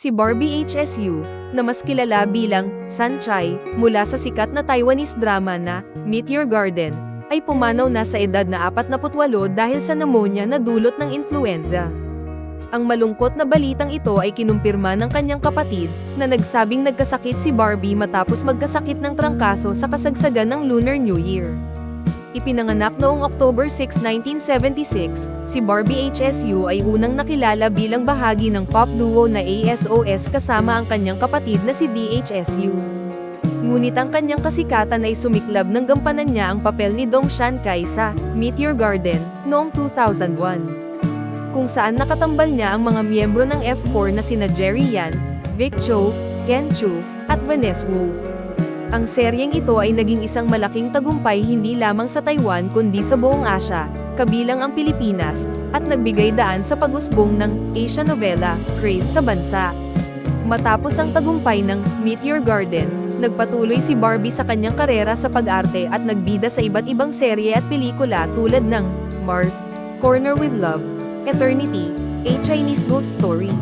Si Barbie HSU, na mas kilala bilang Sunchai, mula sa sikat na Taiwanese drama na Meteor Garden, ay pumanaw na sa edad na 48 dahil sa pneumonia na dulot ng influenza. Ang malungkot na balitang ito ay kinumpirma ng kanyang kapatid, na nagsabing nagkasakit si Barbie matapos magkasakit ng trangkaso sa kasagsagan ng Lunar New Year. Ipinanganak noong October 6, 1976, si Barbie HSU ay unang nakilala bilang bahagi ng pop duo na ASOS kasama ang kanyang kapatid na si DHSU. Ngunit ang kanyang kasikatan ay sumiklab ng gampanan niya ang papel ni Dong Shan Kai sa Meteor Garden noong 2001 kung saan nakatambal niya ang mga miyembro ng F4 na sina Jerry Yan, Vic Cho, Ken Chu, at Vanessa Wu. Ang seryeng ito ay naging isang malaking tagumpay hindi lamang sa Taiwan kundi sa buong Asya, kabilang ang Pilipinas, at nagbigay daan sa pag-usbong ng Asia novela, craze sa bansa. Matapos ang tagumpay ng Meteor Garden, nagpatuloy si Barbie sa kanyang karera sa pag-arte at nagbida sa iba't ibang serye at pelikula tulad ng Mars, Corner with Love, Eternity, A Chinese Ghost Story,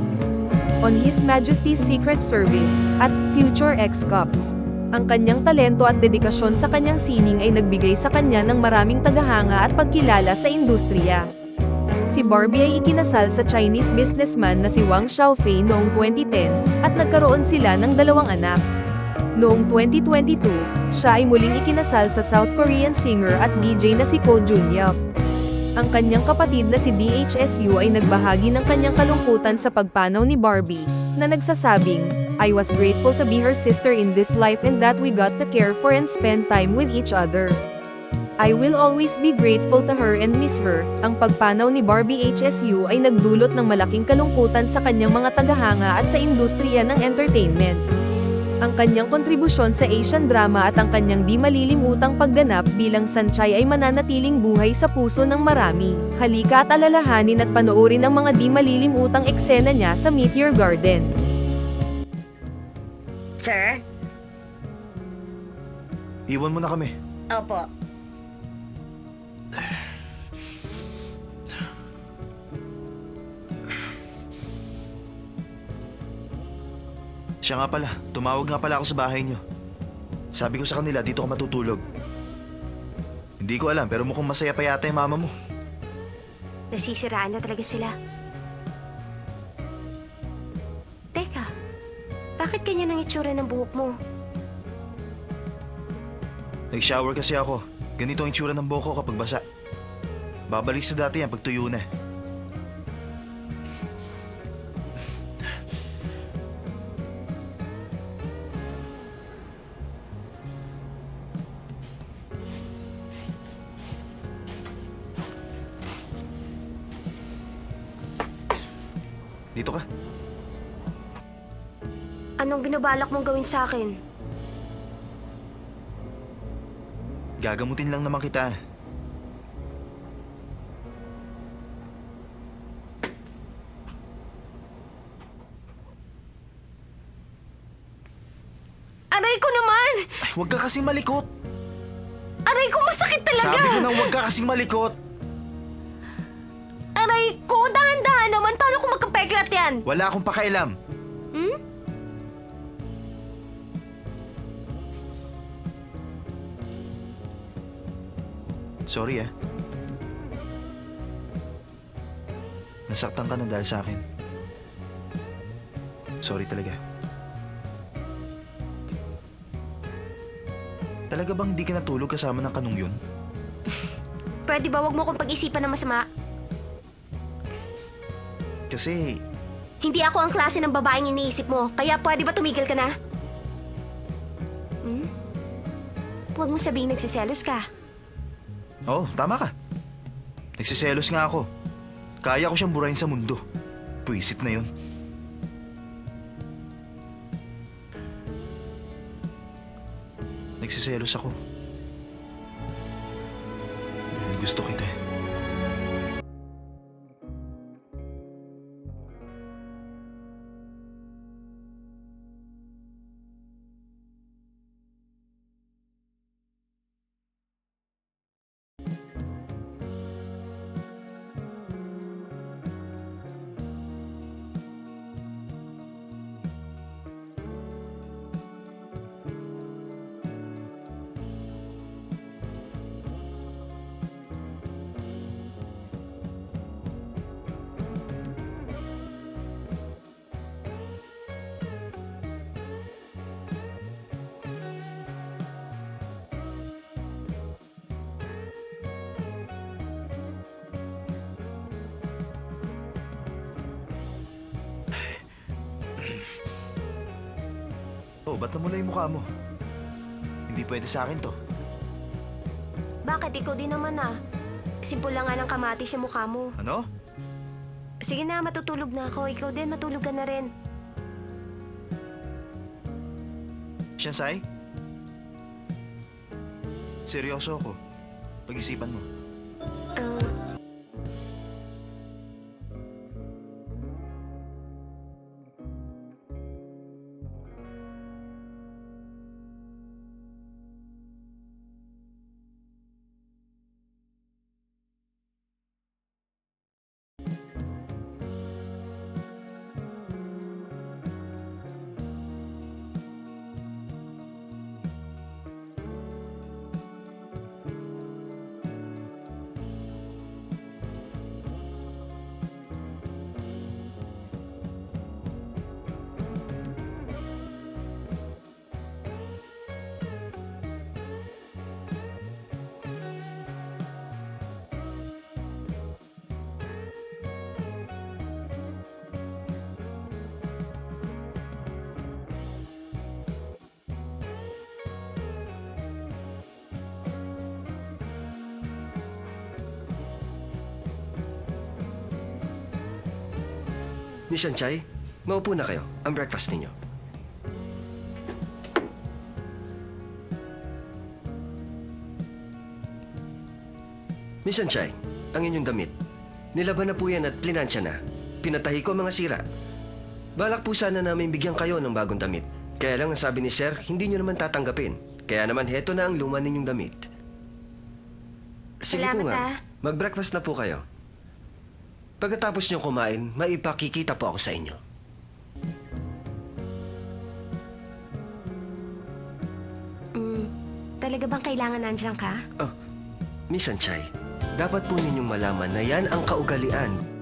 On His Majesty's Secret Service, at Future X Cops. Ang kanyang talento at dedikasyon sa kanyang sining ay nagbigay sa kanya ng maraming tagahanga at pagkilala sa industriya. Si Barbie ay ikinasal sa Chinese businessman na si Wang Xiaofei noong 2010 at nagkaroon sila ng dalawang anak. Noong 2022, siya ay muling ikinasal sa South Korean singer at DJ na si Ko Jun-yup. Ang kanyang kapatid na si DHSU ay nagbahagi ng kanyang kalungkutan sa pagpanaw ni Barbie, na nagsasabing, I was grateful to be her sister in this life and that we got to care for and spend time with each other. I will always be grateful to her and miss her. Ang pagpanaw ni Barbie HSU ay nagdulot ng malaking kalungkutan sa kanyang mga tagahanga at sa industriya ng entertainment. Ang kanyang kontribusyon sa Asian drama at ang kanyang di malilimutang pagganap bilang Sanchay ay mananatiling buhay sa puso ng marami. Halika at alalahanin at panoorin ang mga di malilimutang eksena niya sa Meteor Garden. Sir? Iwan mo na kami. Opo. Siya nga pala, tumawag nga pala ako sa bahay niyo. Sabi ko sa kanila, dito ka matutulog. Hindi ko alam, pero mukhang masaya pa yata yung mama mo. Nasisiraan na talaga sila. Ganyan ang itsura ng buhok mo? Nag-shower kasi ako. Ganito ang itsura ng buhok ko kapag basa. Babalik sa dati yan pag tuyo na. Dito ka. Anong binabalak mong gawin sa akin? Gagamutin lang naman kita. Aray ko naman! Ay, huwag ka kasing malikot. Aray ko masakit talaga! Sabi ko na huwag ka kasing malikot. Aray ko, dahan-dahan naman. Paano kung magkapeklat yan? Wala akong pakialam. Sorry ah. Nasaktan ka na dahil sa akin. Sorry talaga. Talaga bang hindi ka natulog kasama ng kanong yun? Pwede ba wag mo kong pag-isipan ng masama? Kasi Hindi ako ang klase ng babaeng iniisip mo, kaya pwede ba tumigil ka na? Hmm? Huwag mo sabihin nagsiselos ka. Oo, tama ka. Nagsiselos nga ako. Kaya ko siyang burahin sa mundo. Puisit na yun. Nagsiselos ako. Dahil gusto kita eh. Ba't namula yung mukha mo? Hindi pwede sa akin to. Bakit ikaw din naman ah? Simple lang nga ng kamatis sa mukha mo. Ano? Sige na, matutulog na ako. Ikaw din, matulog ka na rin. Shansai? Seryoso ako. Pag-isipan mo. Ah, Miss Anchay, maupo na kayo. Ang breakfast ninyo. Miss Anchay, ang inyong damit. Nilaban na po yan at plinansya na. Pinatahi ko mga sira. Balak po sana namin bigyan kayo ng bagong damit. Kaya lang ang sabi ni Sir, hindi nyo naman tatanggapin. Kaya naman heto na ang luma ninyong damit. Sige po Salamat, nga, ah. mag-breakfast na po kayo. Pagkatapos nyo kumain, maipakikita po ako sa inyo. mm, talaga bang kailangan nandiyan ka? Oh, Miss Anchay, dapat po ninyong malaman na yan ang kaugalian